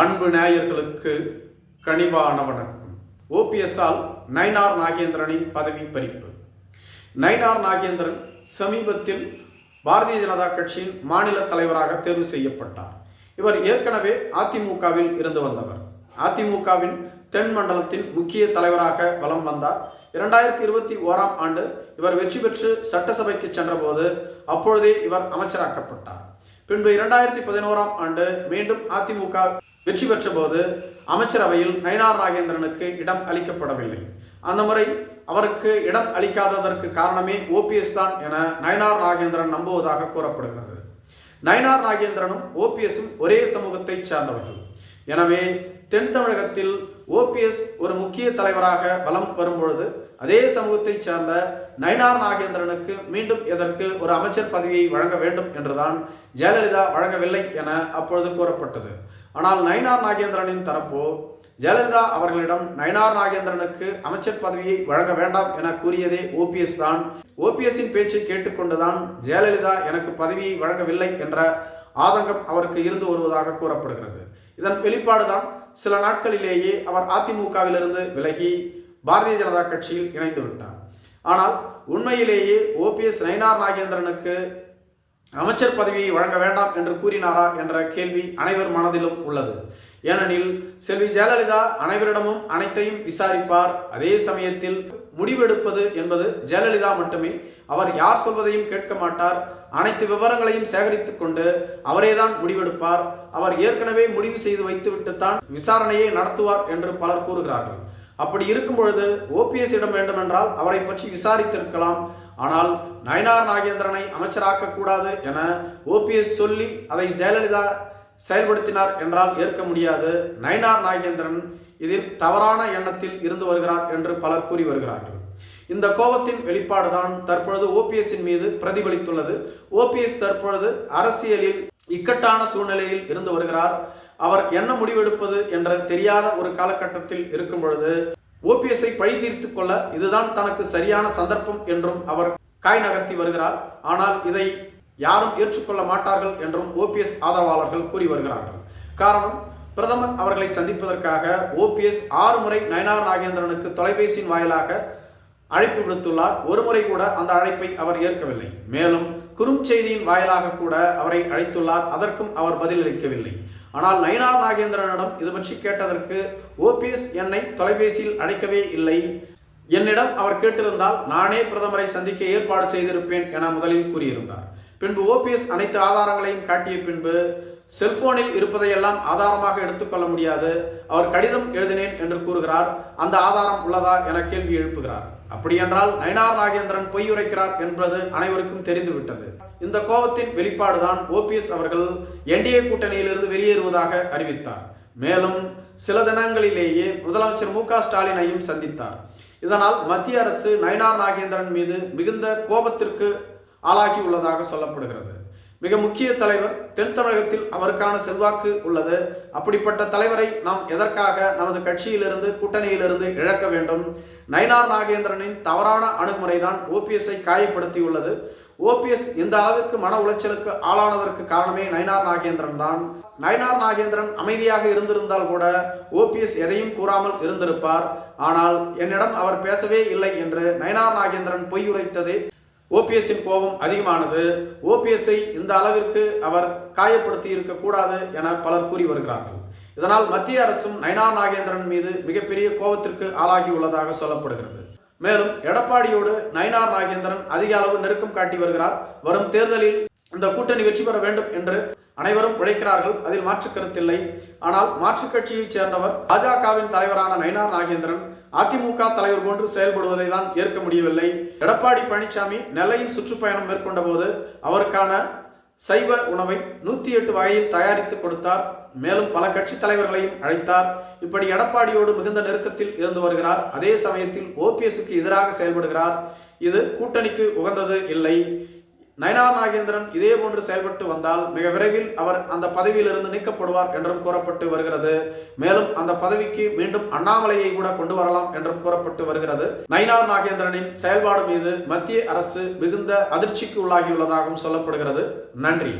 அன்பு நேயர்களுக்கு கனிவான வணக்கம் ஓபிஎஸ்ஆல் நயினார் நாகேந்திரனின் பதவி பறிப்பு. நயினார் நாகேந்திரன் சமீபத்தில் பாரதிய ஜனதா கட்சியின் மாநில தலைவராக தேர்வு செய்யப்பட்டார். இவர் ஏற்கனவே அதிமுகவில் இருந்து வந்தவர். அதிமுகவின் தென் மண்டலத்தின் முக்கிய தலைவராக வலம் வந்தார். இரண்டாயிரத்தி இருபத்தி ஓராம் ஆண்டு இவர் வெற்றி பெற்று சட்டசபைக்கு சென்றபோது அப்பொழுதே இவர் அமைச்சராக்கப்பட்டார். பின்பு இரண்டாயிரத்தி பதினோராம் ஆண்டு மீண்டும் அதிமுக வெற்றி பெற்ற போது அமைச்சரவையில் நயினார் நாகேந்திரனுக்கு இடம் அளிக்கப்படவில்லை. அந்த முறை அவருக்கு இடம் அளிக்காததற்கு காரணமே ஓபிஎஸ் தான் என நயனார் நாகேந்திரன் நம்புவதாக கூறப்படுகிறது. நயனார் நாகேந்திரனும் ஓபிஎஸும் ஒரே சமூகத்தை சார்ந்தவர்கள். எனவே தென் தமிழகத்தில் ஓபிஎஸ் ஒரு முக்கிய தலைவராக வலம் வரும்பொழுது அதே சமூகத்தை சார்ந்த நயனார் நாகேந்திரனுக்கு மீண்டும் எதற்கு ஒரு அமைச்சர் பதவியை வழங்க வேண்டும் என்றுதான் ஜெயலலிதா வழங்கவில்லை என அப்பொழுது கூறப்பட்டது. ஆனால் நயனார் நாகேந்திரனின் தரப்போ ஜெயலலிதா அவர்களிடம் நயனார் நாகேந்திரனுக்கு அமைச்சர் பதவியை வழங்க வேண்டாம் என கூறியதே ஓபிஎஸ் தான். ஓபிஎஸ்ஸின் பேச்சை கேட்டுக்கொண்டுதான் ஜெயலலிதா எனக்கு பதவியை வழங்கவில்லை என்ற ஆதங்கம் அவருக்கு இருந்து வருவதாக கூறப்படுகிறது. இதன் வெளிப்பாடுதான் சில நாட்களிலேயே அவர் அதிமுகவிலிருந்து விலகி பாரதிய ஜனதா கட்சியில் இணைந்து விட்டார். ஆனால் உண்மையிலேயே ஓபிஎஸ் நயனார் நாகேந்திரனுக்கு அமைச்சர் பதவியை வழங்க வேண்டாம் என்று கூறினாரா என்ற கேள்வி அனைவர் மனதிலும் உள்ளது. ஏனெனில் செல்வி ஜெயலலிதா அனைவரிடமும் அனைத்தையும் விசாரிப்பார். அதே சமயத்தில் முடிவெடுப்பது என்பது ஜெயலலிதா மட்டுமே அவர் யார் சொல்வதையும் கேட்க மாட்டார். அனைத்து விவரங்களையும் சேகரித்துக் கொண்டு அவரேதான் முடிவெடுப்பார். அவர் ஏற்கனவே முடிவு செய்து வைத்துவிட்டுத்தான் விசாரணையை நடத்துவார் என்று பலர் கூறுகிறார்கள். அப்படி இருக்கும் பொழுது ஓபிஎஸ் இடம் வேண்டும் என்றால் அவரை பற்றி விசாரித்திருக்கலாம். ஆனால் நயனார் நாகேந்திரனை அமைச்சராக்க கூடாது என ஓபிஎஸ் சொல்லி அதை ஜெயலலிதா செயல்படுத்தினார் என்றால் ஏற்க முடியாது. நயனார் நாகேந்திரன் இதில் தவறான எண்ணத்தில் இருந்து வருகிறார் என்று பலர் கூறி வருகிறார்கள். இந்த கோபத்தின் வெளிப்பாடுதான் தற்பொழுது ஓபிஎஸ்ஸின் மீது பிரதிபலித்துள்ளது. ஓபிஎஸ் தற்பொழுது அரசியலில் இக்கட்டான சூழ்நிலையில் இருந்து வருகிறார். அவர் என்ன முடிவெடுப்பது என்ற தெரியாத ஒரு காலகட்டத்தில் இருக்கும் பொழுது ஓபிஎஸ்ஐ பழி தீர்த்து கொள்ள இதுதான் தனக்கு சரியான சந்தர்ப்பம் என்றும் அவர் காய் நகர்த்தி வருகிறார். ஆனால் இதை யாரும் ஏற்றுக்கொள்ள மாட்டார்கள் என்றும் ஓபிஎஸ் ஆதரவாளர்கள் கூறி வருகிறார்கள். காரணம் பிரதமர் அவர்களை சந்திப்பதற்காக ஓபிஎஸ் ஆறு முறை நயனார் நாகேந்திரனுக்கு தொலைபேசியின் வாயிலாக அழைப்பு விடுத்துள்ளார். ஒரு முறை கூட அந்த அழைப்பை அவர் ஏற்கவில்லை. மேலும் குறுஞ்செய்தியின் வாயிலாக கூட அவரை அழைத்துள்ளார். அதற்கும் அவர் பதிலளிக்கவில்லை. ஆனால் நயனார் நாகேந்திரனிடம் இது பற்றி கேட்டதற்கு ஓபிஎஸ் என்னை தொலைபேசியில் அழைக்கவே இல்லை. என்னிடம் அவர் கேட்டிருந்தால் நானே பிரதமரை சந்திக்க ஏற்பாடு செய்திருப்பேன் என முதலில் கூறியிருந்தார். பின்பு ஓபிஎஸ் அனைத்து ஆதாரங்களையும் காட்டிய பின்பு செல்போனில் இருப்பதையெல்லாம் ஆதாரமாக எடுத்துக்கொள்ள முடியாது. அவர் கடிதம் எழுதினேன் என்று கூறுகிறார். அந்த ஆதாரம் உள்ளதா? என கேள்வி எழுப்புகிறார். அப்படியென்றால் நயனார் நாகேந்திரன் பொய் உரைக்கிறார் என்பது அனைவருக்கும் தெரிந்துவிட்டது. இந்த கோபத்தின் வெளிப்பாடுதான் ஓபிஎஸ் அவர்கள் என்டிஏ கூட்டணியிலிருந்து வெளியேறுவதாக அறிவித்தார். மேலும் சில தினங்களிலேயே முதலமைச்சர் மு ஸ்டாலினையும் சந்தித்தார். இதனால் மத்திய அரசு நயனார் நாகேந்திரன் மீது மிகுந்த கோபத்திற்கு ஆளாகி உள்ளதாக சொல்லப்படுகிறது. மிக முக்கிய தலைவர் தென் தமிழகத்தில் அவருக்கான செல்வாக்கு உள்ளது. அப்படிப்பட்ட தலைவரை நாம் எதற்காக நமது கட்சியிலிருந்து கூட்டணியிலிருந்து இழக்க வேண்டும்? நயனார் நாகேந்திரனின் தவறான அணுகுமுறைதான் ஓபிஎஸ்ஐ காயப்படுத்தியுள்ளது. ஓபிஎஸ் இந்த அளவுக்கு மன உளைச்சலுக்கு ஆளானதற்கு காரணமே நயனார் நாகேந்திரன் தான். நயனார் நாகேந்திரன் அமைதியாக இருந்திருந்தால் கூட ஓபிஎஸ் எதையும் கூறாமல் இருந்திருப்பார். ஆனால் என்னிடம் அவர் பேசவே இல்லை என்று நயனார் நாகேந்திரன் பொய் உரைத்ததே ஓபிஎஸ்ஸின் கோபம் அதிகமானது. ஓபிஎஸ்ஐ இந்த அளவிற்கு அவர் காயப்படுத்தி இருக்கக்கூடாது என பலர் கூறி வருகிறார்கள். இதனால் மத்திய அரசும் நயனா நாகேந்திரன் மீது மிகப்பெரிய கோபத்திற்கு ஆளாகியுள்ளதாக சொல்லப்படுகிறது. மேலும் எடப்பாடியோடு நயனார் நாகேந்திரன் அதிக அளவு நெருக்கம் காட்டி வருகிறார். வரும் தேர்தலில் இந்த கூட்டணி வெற்றி பெற வேண்டும் என்று அனைவரும் உழைக்கிறார்கள் அதில் மாற்று கருத்தில்லை ஆனால் மாற்றுக் கட்சியைச் சேர்ந்தவர் பாஜகவின் தலைவரான நயினார் நாகேந்திரன் அதிமுக தலைவர் போன்று செயல்படுவதை தான் ஏற்க முடியவில்லை. எடப்பாடி பழனிசாமி நெல்லையின் சுற்றுப்பயணம் மேற்கொண்ட போது அவருக்கான சைவ உணவை நூத்தி எட்டு வகையில் தயாரித்து கொடுத்தார். மேலும் பல கட்சி தலைவர்களையும் அழைத்தார். இப்படி எடப்பாடியோடு மிகுந்த நெருக்கத்தில் இருந்து வருகிறார். அதே சமயத்தில் ஓபிஎஸ்க்கு எதிராக செயல்படுகிறார். இது கூட்டணிக்கு உகந்தது இல்லை. நயனார் நாகேந்திரன் இதே போன்று செயல்பட்டு வந்தால் மிக விரைவில் அவர் அந்த பதவியிலிருந்து நீக்கப்படுவார் என்றும் கூறப்பட்டு வருகிறது. மேலும் அந்த பதவிக்கு மீண்டும் அண்ணாமலையை கூட கொண்டு வரலாம் என்றும் கூறப்பட்டு வருகிறது. நயனார் நாகேந்திரனின் செயல்பாடு மீது மத்திய அரசு மிகுந்த அதிர்ச்சிக்கு உள்ளாகியுள்ளதாகவும் சொல்லப்படுகிறது. நன்றி.